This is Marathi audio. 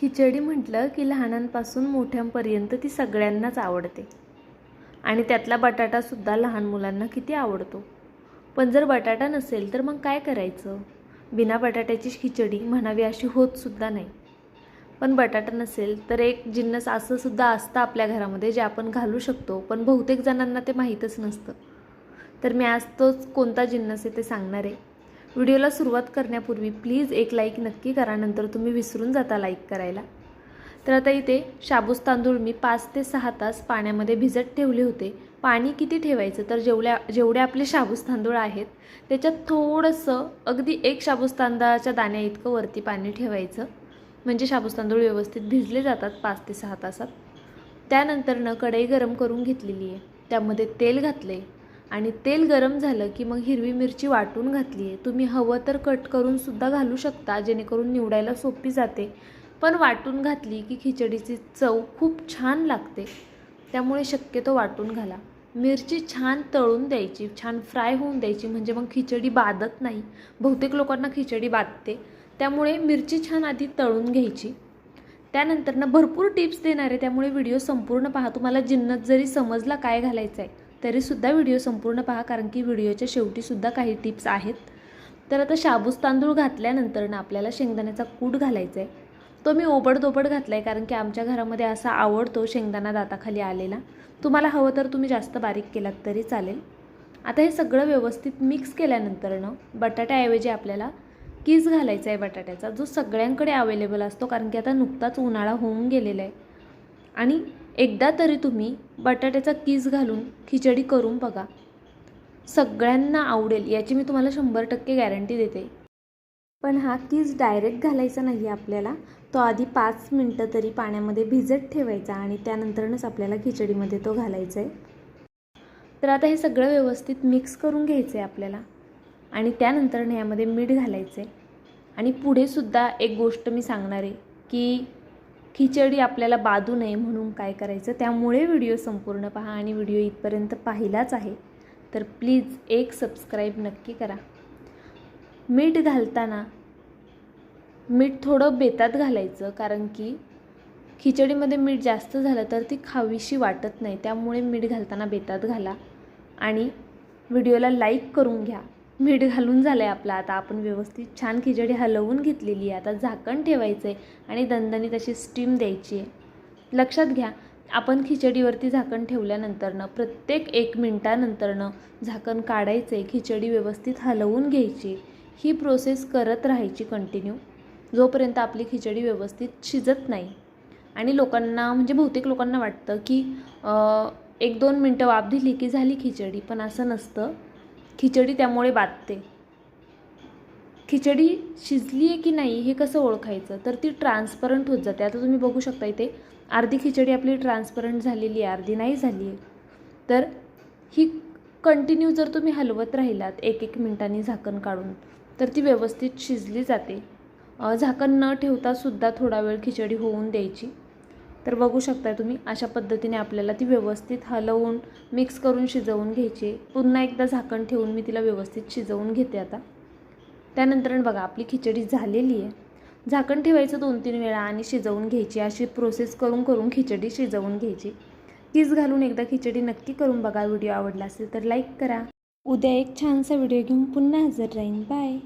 खिचडी म्हटलं की लहानांपासून मोठ्यांपर्यंत ती सगळ्यांनाच आवडते. आणि त्यातला बटाटासुद्धा लहान मुलांना किती आवडतो. पण जर बटाटा नसेल तर मग काय करायचं? बिना बटाट्याची खिचडी म्हणावी अशी होतसुद्धा नाही. पण बटाटा नसेल तर एक जिन्नस असंसुद्धा असतं आपल्या घरामध्ये जे आपण घालू शकतो पण बहुतेक जणांना ते माहीतच नसतं. तर मी आज तोच कोणता जिन्नस आहे ते सांगणार आहे. व्हिडिओला सुरुवात करण्यापूर्वी प्लीज एक लाईक नक्की करा नंतर तुम्ही विसरून जाता लाईक करायला. तर आता इथे शाबूस तांदूळ मी पाच ते सहा तास पाण्यामध्ये भिजत ठेवले होते. पाणी किती ठेवायचं? तर जेवढ्या जेवढे आपले शाबूस तांदूळ आहेत त्याच्यात थोडंसं अगदी एक शाबूस तांदळाच्या दाण्या इतकं वरती पाणी ठेवायचं. म्हणजे शाबूस तांदूळ व्यवस्थित भिजले जातात पाच ते सहा तासात. त्यानंतरनं कढई गरम करून घेतलेली आहे. त्यामध्ये तेल घातले आणि तेल गरम झालं की मग हिरवी मिरची वाटून घातली आहे. तुम्ही हवं तर कट करूनसुद्धा घालू शकता जेणेकरून निवडायला सोपी जाते. पण वाटून घातली की खिचडीची चव खूप छान लागते. त्यामुळे शक्यतो वाटून घाला. मिरची छान तळून द्यायची छान फ्राय होऊन द्यायची म्हणजे मग खिचडी बाधत नाही. बहुतेक लोकांना खिचडी बाधते त्यामुळे मिरची छान आधी तळून घ्यायची. त्यानंतरनं भरपूर टिप्स देणार आहे त्यामुळे व्हिडिओ संपूर्ण पहा. तुम्हाला जिन्नत जरी समजला काय घालायचं आहे तरीसुद्धा व्हिडिओ संपूर्ण पहा कारण की व्हिडिओच्या शेवटीसुद्धा काही टिप्स आहेत. तर आता शाबूस तांदूळ घातल्यानंतर ना आपल्याला शेंगदाण्याचा कूट घालायचा आहे तो मी ओबडधोबड घातला आहे कारण की आमच्या घरामध्ये असा आवडतो शेंगदाणा दाताखाली आलेला. तुम्हाला हवं तर तुम्ही जास्त बारीक केलात तरी चालेल. आता हे सगळं व्यवस्थित मिक्स केल्यानंतरनं बटाट्याऐवजी आपल्याला कीस घालायचा आहे बटाट्याचा जो सगळ्यांकडे अवेलेबल असतो कारण की आता नुकताच उन्हाळा होऊन गेलेला आहे आणि एकदा तरी तुम्ही बटाट्याचा कीस घालून खिचडी करून बघा. सगळ्यांना आवडेल याची मी तुम्हाला शंभर टक्के गॅरंटी देते. पण हा कीस डायरेक्ट घालायचा नाही आपल्याला. तो आधी पाच मिनटं तरी पाण्यामध्ये भिजत ठेवायचा आणि त्यानंतरच आपल्याला खिचडीमध्ये तो घालायचा आहे तर आता हे सगळं व्यवस्थित मिक्स करून घ्यायचं आहे आपल्याला. आणि त्यानंतर यामध्ये मीठ घालायचं आहे आणि पुढेसुद्धा एक गोष्ट मी सांगणार आहे की खिचडी आपल्याला बाधू नये म्हणून काय करायचं त्यामुळे व्हिडिओ संपूर्ण पहा आणि व्हिडिओ इथपर्यंत पाहिलाच आहे. तर प्लीज एक सबस्क्राईब नक्की करा. मीठ घालताना मीठ थोडं बेतात घालायचं कारण की खिचडीमध्ये मीठ जास्त झालं तर ती खावीशी वाटत नाही त्यामुळे मीठ घालताना बेतात घाला आणि व्हिडिओला लाईक करून घ्या. मीठ घालून झालं आहे आपलं. आता आपण व्यवस्थित छान खिचडी हलवून घेतलेली आहे. आता झाकण ठेवायचं आहे आणि दणदणी तशी स्टीम द्यायची आहे. लक्षात घ्या आपण खिचडीवरती झाकण ठेवल्यानंतरनं प्रत्येक एक मिनटानंतरनं झाकण काढायचं आहे खिचडी व्यवस्थित हलवून घ्यायची. ही प्रोसेस करत राहायची कंटिन्यू जोपर्यंत आपली खिचडी व्यवस्थित शिजत नाही. आणि लोकांना म्हणजे बहुतेक लोकांना वाटतं की एक दोन मिनटं वाफ दिली की झाली खिचडी पण असं नसतं. खिचडी त्यामुळे बाधते खिचडी शिजली आहे की नाही हे कसं ओळखायचं? तर ती ट्रान्सपरंट होत जाते. आता तुम्ही बघू शकता इथे अर्धी खिचडी आपली ट्रान्सपरंट झालेली आहे अर्धी नाही झाली आहे. तर ही कंटिन्यू जर तुम्ही हलवत राहिलात एक एक मिनटांनी झाकण काढून तर ती व्यवस्थित शिजली जाते. झाकण न ठेवता सुद्धा थोडा वेळ खिचडी होऊन द्यायची. तर बघू शकता तुम्ही अशा पद्धतीने आपल्याला ती व्यवस्थित हलवून मिक्स करून शिजवून घ्यायची. पुन्हा एकदा झाकण ठेवून मी तिला व्यवस्थित शिजवून घेते आता. त्यानंतर बघा आपली खिचडी झालेली आहे. झाकण ठेवायचं दोन तीन वेळा आणि शिजवून घ्यायची. अशी प्रोसेस करून करून खिचडी शिजवून घ्यायची. किस घालून एकदा खिचडी नक्की करून बघा. व्हिडिओ आवडला असेल तर लाईक करा. उद्या एक छानसा व्हिडिओ घेऊन पुन्हा हजर राहीन. बाय